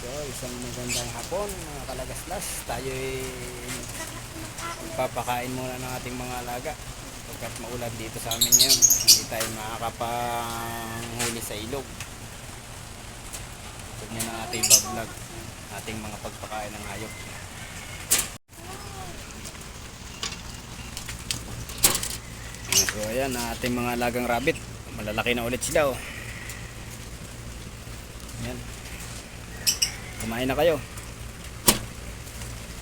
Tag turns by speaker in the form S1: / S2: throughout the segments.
S1: So, isang magandang hapon mga kalagaslas. Tayo papakain muna ng ating mga alaga. Pagkat maulan dito sa amin ngayon, hindi tayo makakapanghuli sa ilog. Ito niya ng ating bablog, ating mga pagpakain ng hayop. So ayan, ang ating mga alagang rabbit. Malalaki na ulit sila oh. Ayan. Kumain na kayo.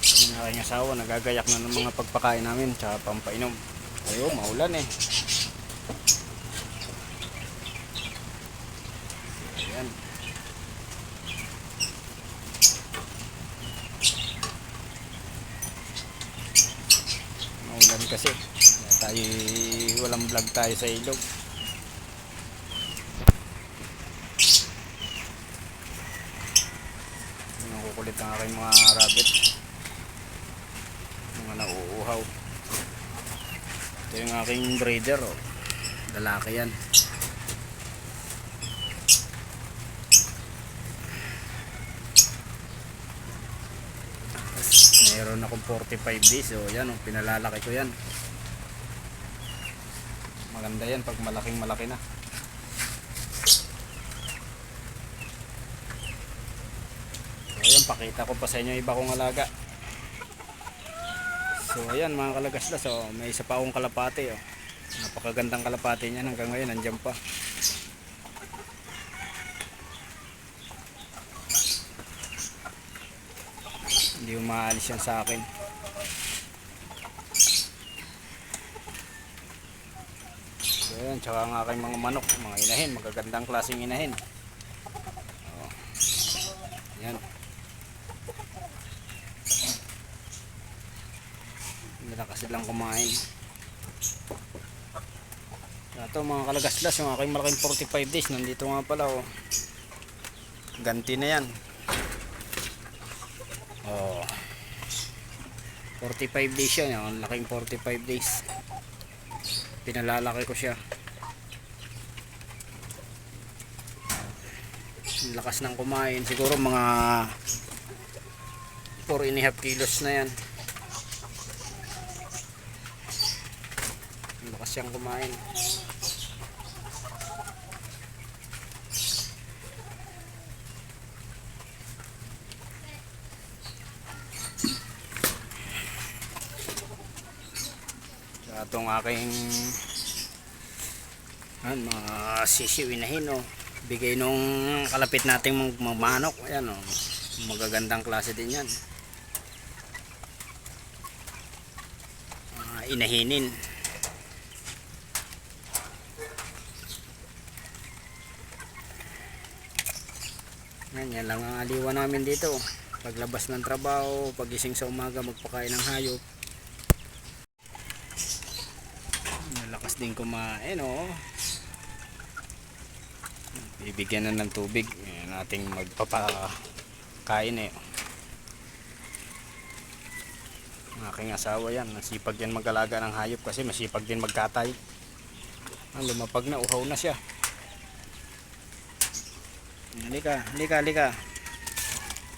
S1: Yung aking asawa, nagagayak na ng mga pagpakain namin tsaka pampainom. Ayo, maulan eh. Ayan. Maulan kasi. Tayo, walang vlog tayo sa ilog. Yung nakukulit ang aking mga rabbit. Mga nauuhaw. Ito yung aking breeder. Oh. Lalaki yan. Meron akong 45 days. So yan, oh, pinalalaki ko yan. Maganda yan pag malaking malaki na. So ayan, pakita ko pa sa inyo iba kong alaga. So ayan mga kalagaslas, oh, may isa pa akong kalapate. Oh. Napakagandang kalapate niyan hanggang ngayon, nandiyan pa. Hindi umaalis yan sa akin. So ayan, tsaka ang aking mga manok, mga inahin, magagandang klaseng inahin. Oh. Yan. Hindi na kasi lang kumain. Ito mga kalagaslas, yung aking malaking 45 days, nandito nga pala oh. Ganti na yan. Oh. 45 days yan, yung laking 45 days. Pinalalaki ko siya. Lakas ng kumain, siguro mga 4 and a half kilos na yan. Ang lakas siyang kumain. Sa itong aking yan, mga sisiwinahin oh. Bigay nung kalapit nating mga manok. Ayan oh. Magagandang klase din yan. Mga inahinin. Yan, lang ang aliwan namin dito. Paglabas ng trabaho, pagising sa umaga, magpakain ng hayop. Malakas din kumain, oh. Bibigyan na ng tubig. Yan nating magpapakain eh. Ang aking asawa yan. Masipag yan mag-alaga ng hayop kasi masipag din magkatay. Ah, lumapag na, uhaw na siya. Halika, halika, halika.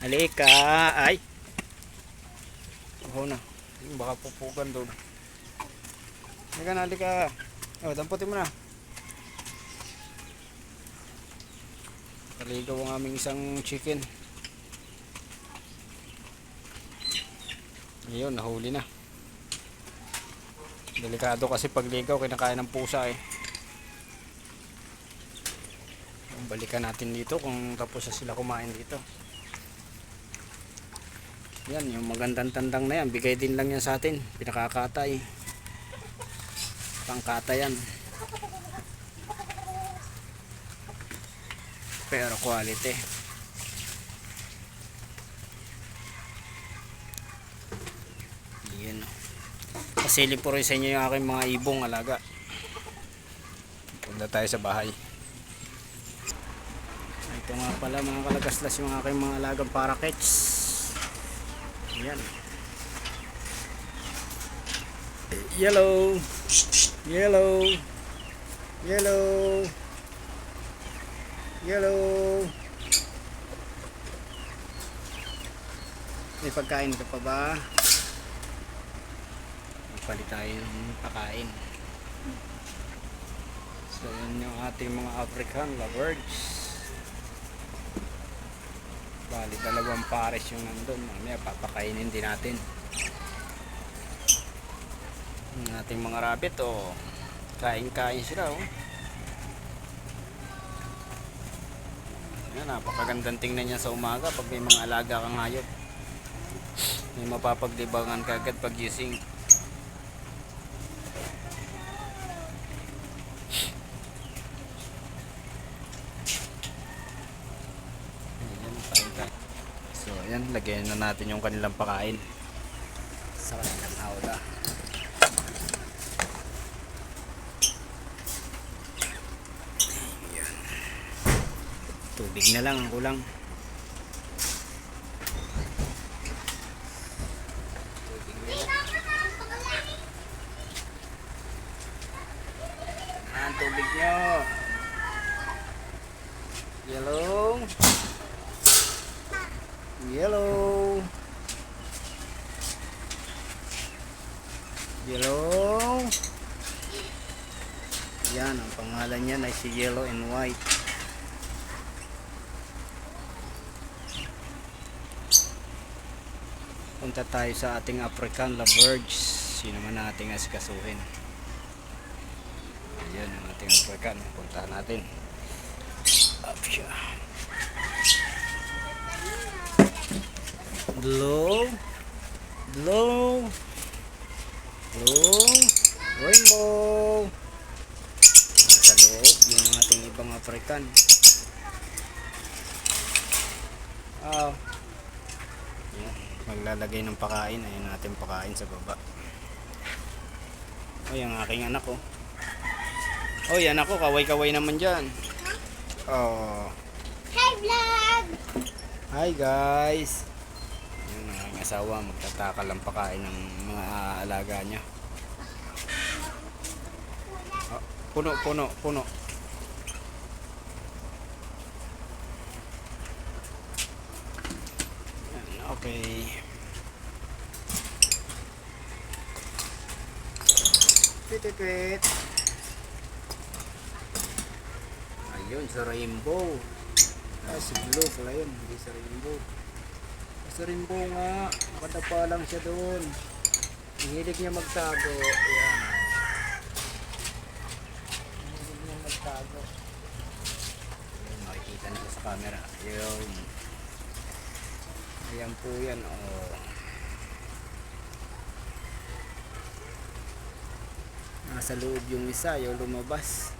S1: Halika, ay. Uhaw na. Baka pupukan doon. Halika na, halika. Oh, damputin mo na. Kaligaw ang aming isang chicken. Ayun, nahuli na. Delikado kasi pagligaw, kinakain ng pusa eh. Balikan natin dito kung tapos na sila kumain dito. Yan, yung magandang tandang na yan, bigay din lang yan sa atin. Pinakakatay. Pangkata yan. Pero quality. Yan. Pasilip po rin sa inyo yung aking mga ibong alaga. Punta tayo sa bahay. Ito nga pala mga kalagaslas yung aking mga alagang parakeets. Yan. Yellow. Yellow. Yellow. Yellow. May pagkain ka pa ba? Palit tayo ng pakain. So yun yung ating mga African lovebirds. Bali dalawang pares yung nandun. Mamaya papakainin din natin. Yung ating mga rabbit oh. Kain-kain sila oh. Yan, napakagandang tingnan niya sa umaga pag may mga alaga kang hayop. May mapapaglibangan ka pag gising. Ayan, kain ka. So, ayan, lagyan na natin yung kanilang pakain sa kanilang hawla. Ayan. Tubig na lang ang kulang. Tubig na lang. Ang tubig nyo. Yellow. Yellow. Yellow. Yan, ang pangalan niyan ay si Yellow and White. Punta tayo sa ating African lovebirds. Sino man nating asikasuhin. Ayan ang ating African. Punta natin. Up siya. Blue. Blue. Blue. Rainbow. Nasa loob yung ating ibang African. Oh. Yan. Maglalagay ng pakain. Ayun natin pakain sa baba. Oh, yung aking anak oh. Oh, yan ako. Kaway-kaway naman dyan. Oh.
S2: Hi vlog!
S1: Hi guys! Yung aking asawa, magtataka lang pakain ng mga alaga niya. Ah, puno, puno, puno. Yan, Okay. Tweet, tweet. Ayun, sa rainbow. Ah, si Blue pala yun, hindi sa rainbow. Sa rainbow nga, nakadapa lang siya doon. Ang hilig niya magtago. Ayan. Ang hilig niya magtago. Ayun, makikita nito sa camera. Ayun. Ayan po yan, oh. Nasa loob yung isa, yung lumabas.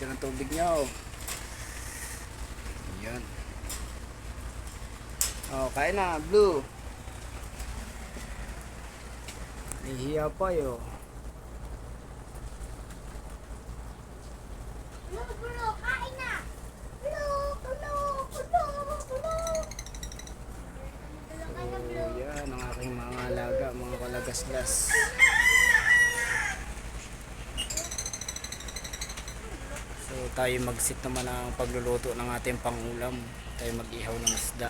S1: Oh, ito ng tubig niyo. Yan. Oh, kain na, blue. Nahihiya pa yo.
S2: Bro, bro, kain na! Bro, bro, bro, bro! Dala ka na, bro.
S1: Oh, yan ang aking mga alaga, mga kalagaslas. So tayo mag-sit naman ang pagluluto ng ating pangulam. Tayo mag-ihaw ng isda.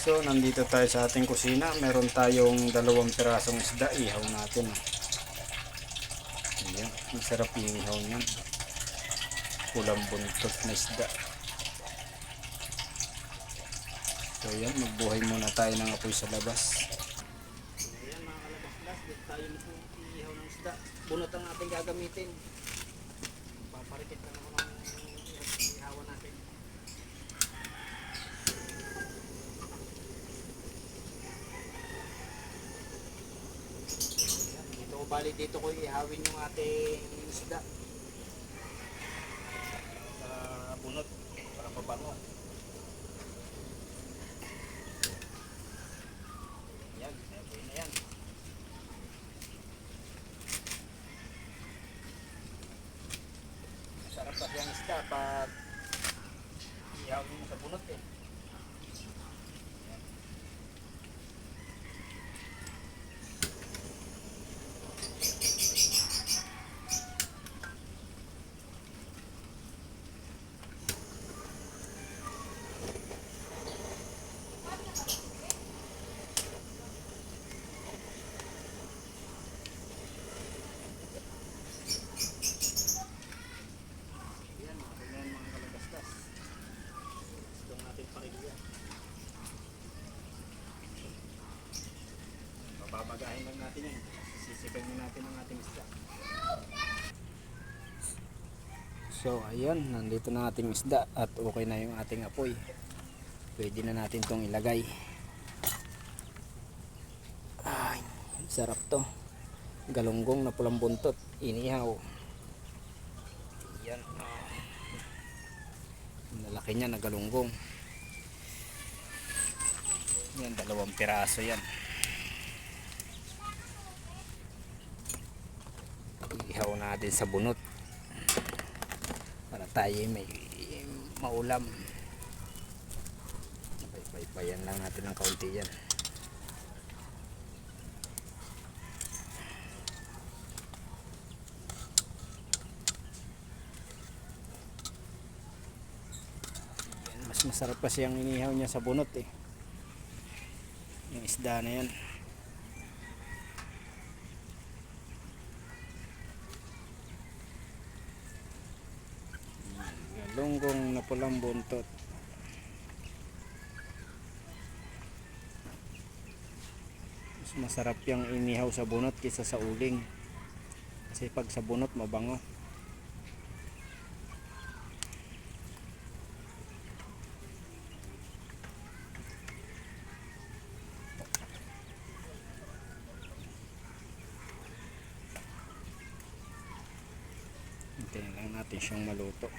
S1: So nandito tayo sa ating kusina. Meron tayong dalawang pirasong isda. Ihaw natin. Ayan. Masarap yung ihaw niyan. Pulang buntot na isda. So yan, magbuhay muna tayo ng apoy sa labas. Ayan mga kalabaslas, dito tayo ihaw ng isda. Bunot ang ating gagamitin. Paparikit na naman ang ihawan natin. Ko bali dito ko ihawin yung ating isda. Sa bunot para mabango. Yan, okay na yan. Sarap pa. dapat ihawin mo sa bunot eh. Yan, mga ganyan mga kalagastas. Gusto natin pakinggan. Bababagahin lang natin yan. Sisipin natin ang ating isda. So ayun, nandito na ating isda at okay na yung ating apoy. Pwede na natin tong ilagay. Ay, sarap to. Galunggong na pulang buntot. Inihaw. Yan. ah. Ang lalaki niya na galunggong. Yan, dalawang piraso yan. Ihaw natin sa bunot. Para tayo may maulam. Paypayan lang natin ng kaunti yan. Mas masarap kasi ang inihaw niya sa bunot eh. Yung isda na yan. Pulang buntot. Mas masarap yung inihaw sa bunot kaysa sa uling. Kasi pag sa bunot mabango. Hintayin lang natin siyang maluto.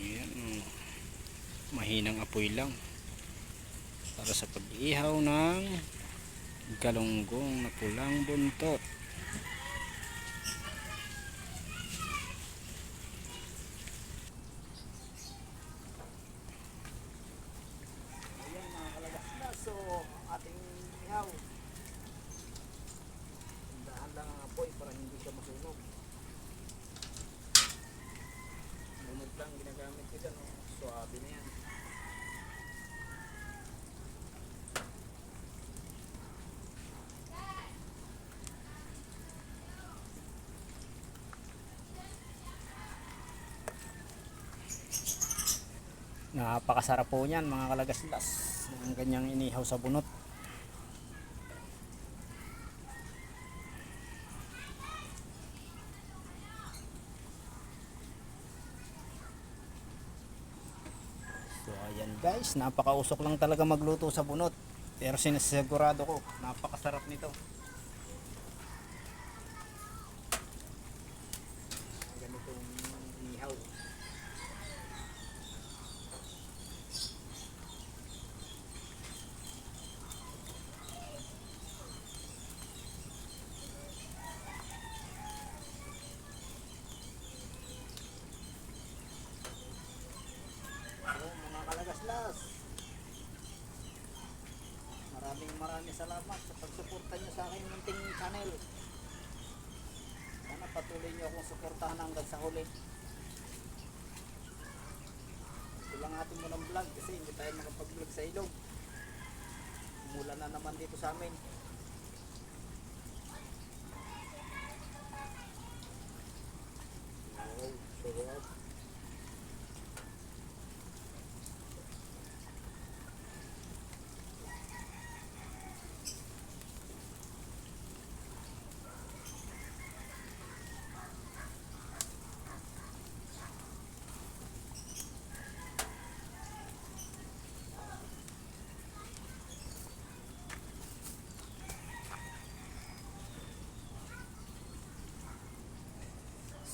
S1: Ayan. oh. Mahinang apoy lang. Para sa pag-ihaw ng galunggong na pulang buntot. Ayan mga kalagaslas. So, ating ihaw. Dahan lang ang apoy para hindi siya masunog. Lunod lang ginagamit ko dyan. Oh. Suabe na yan. Napakasarap po niyan mga kalagaslas. Ang ganyang inihaw sa bunot. So ayan guys, napakausok lang talaga magluto sa bunot. Pero sinasigurado ko, napakasarap nito. Maraming maraming salamat sa pagsuporta niyo sa aking munting channel. Sana patuloy niyo akong suportahan hanggang sa huli. Ito lang ating munang vlog kasi hindi tayo makapag-vlog sa ilog. Mula na naman dito sa amin.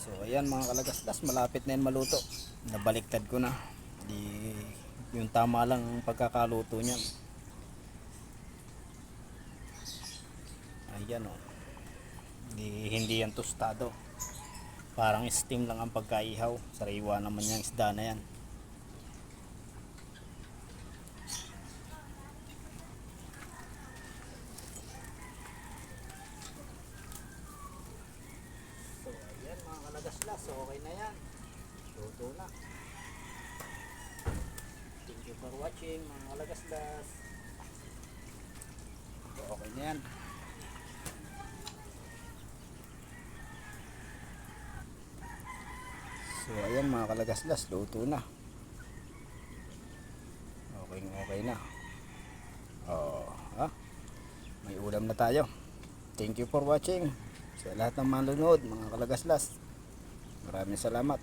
S1: So ayan mga kalagaslas, malapit na yan maluto. Nabaliktad ko na. Di yung tama lang ang pagkakaluto niyan. Ayan oh. Hindi, hindi yan tostado. Parang steam lang ang pagkaihaw. Sariwa naman yung isda na yan. So ayan mga kalagaslas, so okay na yan. Luto na. Thank you for watching mga kalagaslas. So okay na yan. So ayan mga kalagaslas, luto na. Okay okay na. Oh, ha? May ulam na tayo. Thank you for watching. Sa lahat ng manunod, mga kalagaslas. Maraming salamat.